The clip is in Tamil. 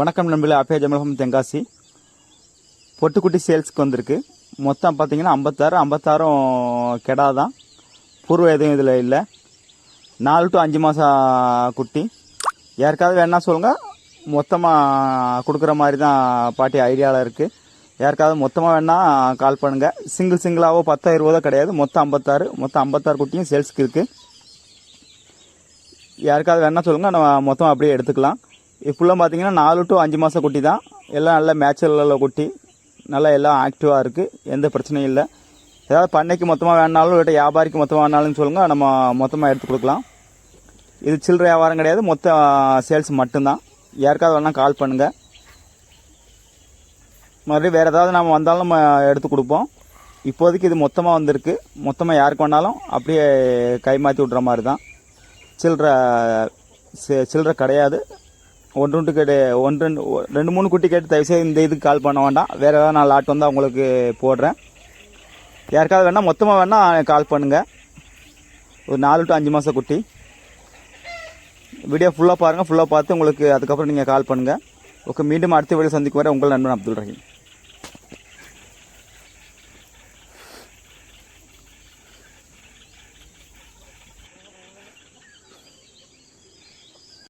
வணக்கம் நண்பர்களே அப்பே ஜமலகம் தென்காசி. பொட்டுக்குட்டி சேல்ஸ்க்கு வந்திருக்கு. மொத்தம் பார்த்தீங்கன்னா ஐம்பத்தாறு ஐம்பத்தாறும் கெடா தான் பூர்வ எதுவும் இதில் இல்லை. நாலு டு அஞ்சு மாதம் குட்டி. யாருக்காவது வேணால் சொல்லுங்கள் மொத்தமாக கொடுக்குற மாதிரி தான் பாட்டி ஐடியாவில் இருக்குது யாருக்காவது மொத்தமாக வேணால் கால் பண்ணுங்கள் சிங்கிள் சிங்கிளாவோ பத்தோ இருபதோ கிடையாது. மொத்தம் ஐம்பத்தாறு மொத்தம் ஐம்பத்தாறு குட்டியும் சேல்ஸ்க்கு இருக்குது யாருக்காவது வேணால் சொல்லுங்கள் நம்ம மொத்தமாக அப்படியே எடுத்துக்கலாம். இப்போல்லாம் பார்த்தீங்கன்னா நாலு டு அஞ்சு மாதம் குட்டி தான் எல்லாம் நல்ல மேட்சரில் குட்டி. நல்லா எல்லாம் ஆக்டிவாக இருக்குது எந்த பிரச்சனையும் இல்லை. ஏதாவது பண்ணைக்கு மொத்தமாக வேணாலும் இல்லை வியாபாரிக்கு மொத்தமாக வேணாலும் சொல்லுங்கள் நம்ம மொத்தமாக எடுத்து கொடுக்கலாம். இது சில்லற வியாபாரம் கிடையாது. மொத்த சேல்ஸ் மட்டும்தான். யாருக்காவது வேணால் கால் பண்ணுங்கள் மறுபடியும் வேறு ஏதாவது நம்ம வந்தாலும் நம்ம எடுத்து கொடுப்போம். இப்போதைக்கு இது மொத்தமாக வந்திருக்கு. மொத்தமாக யாருக்கு வேணாலும் அப்படியே கை மாற்றி விட்ற மாதிரி தான் சில்லற சில்லற கிடையாது. ஒன்று ரெண்டு கேட்டு ஒன்று ரெண்டு ரெண்டு மூணு குட்டி கேட்டு தயவுசெய்து இந்த இதுக்கு கால் பண்ண வேண்டாம். வேறு ஏதாவது நான் லாட் வந்தால் உங்களுக்கு போடுறேன். யாருக்காவது வேணால் மொத்தமாக வேணால் கால் பண்ணுங்கள் ஒரு நாலு டு அஞ்சு மாதம் குட்டி. வீடியோ ஃபுல்லாக பாருங்கள் ஃபுல்லாக பார்த்து உங்களுக்கு அதுக்கப்புறம் நீங்கள் கால் பண்ணுங்கள் ஓகே மீண்டும் அடுத்த வீடியோ சந்திக்கும் வரை உங்கள் நண்பன் அப்துல் ரஹீம்.